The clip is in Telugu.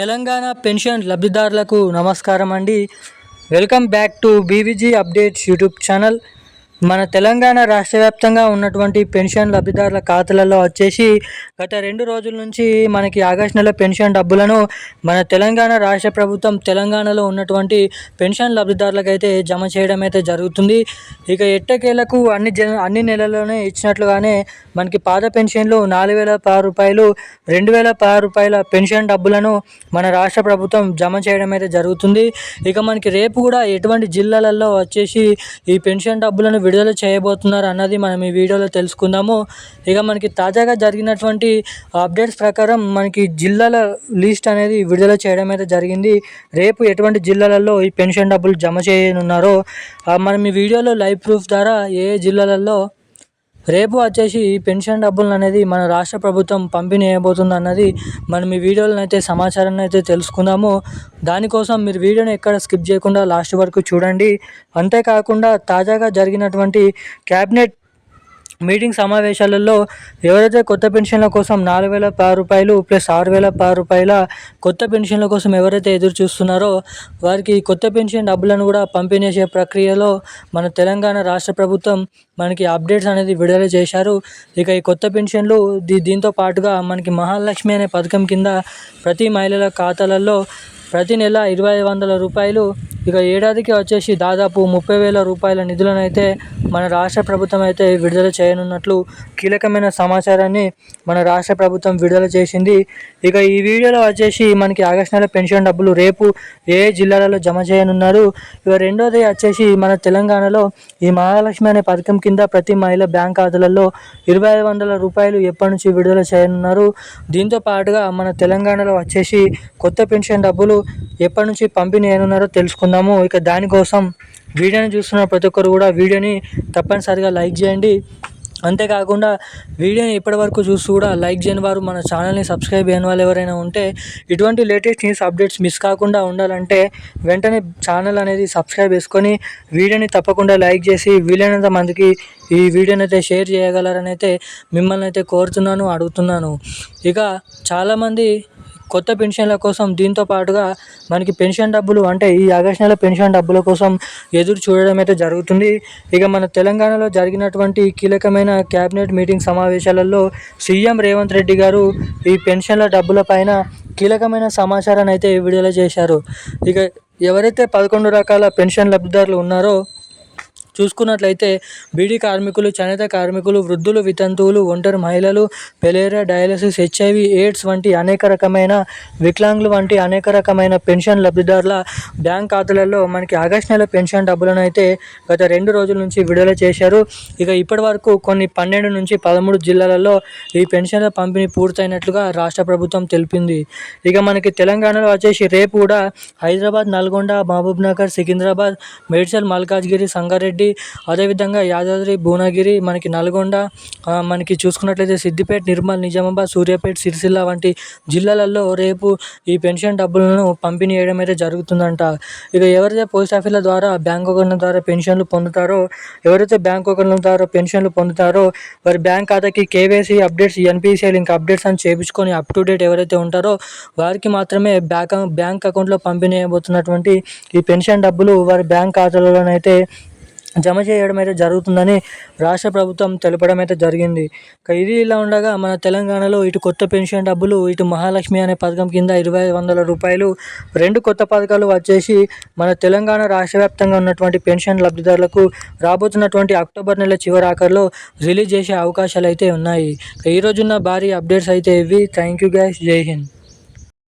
తెలంగాణ పెన్షన్ లబ్ధిదారులకు నమస్కారం అండి. Welcome back to BVG updates YouTube channel. మన తెలంగాణ రాష్ట్ర వ్యాప్తంగా ఉన్నటువంటి పెన్షన్ లబ్ధిదారుల ఖాతాలలో వచ్చేసి గత రెండు రోజుల నుంచి మనకి ఆగస్టు నెల పెన్షన్ డబ్బులను మన తెలంగాణ రాష్ట్ర ప్రభుత్వం తెలంగాణలో ఉన్నటువంటి పెన్షన్ లబ్ధిదారులకు అయితే జమ చేయడం అయితే జరుగుతుంది. ఇక ఎట్టకేలకు అన్ని జన అన్ని నెలల్లోనే ఇచ్చినట్లుగానే మనకి పాత పెన్షన్లు నాలుగు వేల పది రూపాయలు రెండు వేల పది రూపాయల పెన్షన్ డబ్బులను మన రాష్ట్ర ప్రభుత్వం జమ చేయడం అయితే జరుగుతుంది. ఇక మనకి రేపు కూడా ఎటువంటి జిల్లాలలో వచ్చేసి ఈ పెన్షన్ డబ్బులను విడుదల చేయబోతున్నారు అన్నది మనం ఈ వీడియోలో తెలుసుకుందాము. ఇక మనకి తాజాగా జరిగినటువంటి అప్డేట్స్ ప్రకారం మనకి జిల్లాల లిస్ట్ అనేది విడుదల చేయడం అయితే జరిగింది. రేపు ఎటువంటి జిల్లాలలో ఈ పెన్షన్ డబ్బులు జమ చేయనున్నారో మనం ఈ వీడియోలో లైవ్ ప్రూఫ్ ద్వారా ఏ జిల్లాలలో రేపు వచ్చేసి పెన్షన్ డబ్బులు అనేది మన రాష్ట్ర ప్రభుత్వం పంపిణీ చేయబోతుంది అన్నది మనం ఈ వీడియోలను అయితే సమాచారాన్ని అయితే తెలుసుకుందాము. దానికోసం మీరు వీడియోని ఎక్కడ స్కిప్ చేయకుండా లాస్ట్ వరకు చూడండి. అంతేకాకుండా తాజాగా జరిగినటువంటి క్యాబినెట్ మీటింగ్ సమావేశాలలో ఎవరైతే కొత్త పెన్షన్ల కోసం నాలుగు వేల పది రూపాయలు ప్లస్ ఆరు వేల పది రూపాయల కొత్త పెన్షన్ల కోసం ఎవరైతే ఎదురు చూస్తున్నారో వారికి కొత్త పెన్షన్ డబ్బులను కూడా పంపిణీ చేసే ప్రక్రియలో మన తెలంగాణ రాష్ట్ర ప్రభుత్వం మనకి అప్డేట్స్ అనేది విడుదల చేశారు. ఇక ఈ కొత్త పెన్షన్లు దీ దీంతో పాటుగా మనకి మహాలక్ష్మి అనే పథకం కింద ప్రతి మహిళల ఖాతాలలో ప్రతి నెల ఇరవై వందల రూపాయలు. ఇక ఏడాదికి వచ్చేసి దాదాపు ముప్పై వేల రూపాయల నిధులను అయితే మన రాష్ట్ర ప్రభుత్వం అయితే విడుదల చేయనున్నట్లు కీలకమైన సమాచారాన్ని మన రాష్ట్ర ప్రభుత్వం విడుదల చేసింది. ఇక ఈ వీడియోలో వచ్చేసి మనకి ఆగస్టు నెల పెన్షన్ డబ్బులు రేపు ఏ జిల్లాలలో జమ చేయనున్నారు. ఇక రెండోది వచ్చేసి మన తెలంగాణలో ఈ మహాలక్ష్మి అనే పథకం కింద ప్రతి మహిళ బ్యాంక్ ఖాతాలలో ఇరవై ఐదు వందల రూపాయలు ఎప్పటి నుంచి విడుదల చేయనున్నారు. దీంతో పాటుగా మన తెలంగాణలో వచ్చేసి కొత్త పెన్షన్ డబ్బులు ఎప్పటి నుంచి పంపిణీ అయినున్నారో తెలుసుకుందాము. ఇక దానికోసం వీడియోని చూస్తున్న ప్రతి ఒక్కరు కూడా వీడియోని తప్పనిసరిగా లైక్ చేయండి. అంతేకాకుండా వీడియోని ఇప్పటివరకు చూసి కూడా లైక్ చేయని వారు మన ఛానల్ని సబ్స్క్రైబ్ చేయని వాళ్ళు ఎవరైనా ఉంటే ఇటువంటి లేటెస్ట్ న్యూస్ అప్డేట్స్ మిస్ కాకుండా ఉండాలంటే వెంటనే ఛానల్ అనేది సబ్స్క్రైబ్ చేసుకొని వీడియోని తప్పకుండా లైక్ చేసి వీలైనంత మందికి ఈ వీడియోని అయితే షేర్ చేయగలరని అయితే మిమ్మల్ని అయితే కోరుతున్నాను అడుగుతున్నాను. ఇక చాలామంది కొత్త పెన్షన్ల కోసం దీంతో పాటుగా మనకి పెన్షన్ డబ్బులు అంటే ఈ ఆగస్ట్ నెల పెన్షన్ డబ్బుల కోసం ఎదురు చూడడం అయితే జరుగుతుంది. ఇక మన తెలంగాణలో జరిగినటువంటి కీలకమైన క్యాబినెట్ మీటింగ్ సమావేశాలలో సీఎం రేవంత్ రెడ్డి గారు ఈ పెన్షన్ల డబ్బుల పైన కీలకమైన సమాచారాన్ని అయితే విడుదల చేశారు. ఇక ఎవరైతే పదకొండు రకాల పెన్షన్ లబ్ధిదారులు ఉన్నారో చూసుకున్నట్లయితే బీడీ కార్మికులు చేనేత కార్మికులు వృద్ధులు వితంతువులు ఒంటరి మహిళలు పెలేరియా డయాలసిస్ హెచ్ఐవి ఎయిడ్స్ వంటి అనేక రకమైన వికలాంగులు వంటి అనేక రకమైన పెన్షన్ లబ్ధిదారుల బ్యాంక్ ఖాతాలలో మనకి ఆగస్ట్ నెల పెన్షన్ డబ్బులను అయితే గత రెండు రోజుల నుంచి విడుదల చేశారు. ఇక ఇప్పటి వరకు కొన్ని పన్నెండు నుంచి పదమూడు జిల్లాలలో ఈ పెన్షన్ల పంపిణీ పూర్తయినట్లుగా రాష్ట్ర ప్రభుత్వం తెలిపింది. ఇక మనకి తెలంగాణలో వచ్చేసి రేపు కూడా హైదరాబాద్ నల్గొండ మహబూబ్ నగర్ సికింద్రాబాద్ మేడ్చల్ మల్కాజ్గిరి సంగారెడ్డి అదేవిధంగా యాదాద్రి భువనగిరి మనకి నల్గొండ మనకి చూసుకున్నట్లయితే సిద్దిపేట నిర్మల్ నిజామాబాద్ సూర్యాపేట సిరిసిల్ల వంటి జిల్లాలలో రేపు ఈ పెన్షన్ డబ్బులను పంపిణీ చేయడం అయితే జరుగుతుందంట ఇక ఎవరైతే పోస్ట్ ఆఫీసుల ద్వారా బ్యాంక్ అకౌంట్ల ద్వారా పెన్షన్లు పొందుతారో ఎవరైతే బ్యాంక్ అకౌంట్ల ద్వారా పెన్షన్లు పొందుతారో వారి బ్యాంక్ ఖాతాకి KYC updates NPCI link updates అని చేయించుకొని అప్ టు డేట్ ఎవరైతే ఉంటారో వారికి మాత్రమే బ్యాంక్ బ్యాంక్ అకౌంట్లో పంపిణీ అయిపోతున్నటువంటి ఈ పెన్షన్ డబ్బులు వారి బ్యాంక్ ఖాతాలలోనైతే జమ చేయడం అయితే జరుగుతుందని రాష్ట్ర ప్రభుత్వం తెలపడం అయితే జరిగింది. ఇది ఇలా ఉండగా మన తెలంగాణలో ఇటు కొత్త పెన్షన్ డబ్బులు ఇటు మహాలక్ష్మి అనే పథకం కింద ఇరవై వందల రూపాయలు రెండు కొత్త పథకాలు వచ్చేసి మన తెలంగాణ రాష్ట్ర వ్యాప్తంగా ఉన్నటువంటి పెన్షన్ లబ్ధిదారులకు రాబోతున్నటువంటి అక్టోబర్ నెల చివరి ఆఖరిలో రిలీజ్ చేసే అవకాశాలు అయితే ఉన్నాయి. ఈ రోజున్న భారీ అప్డేట్స్ అయితే ఇవి. Thank you guys. Jai Hind.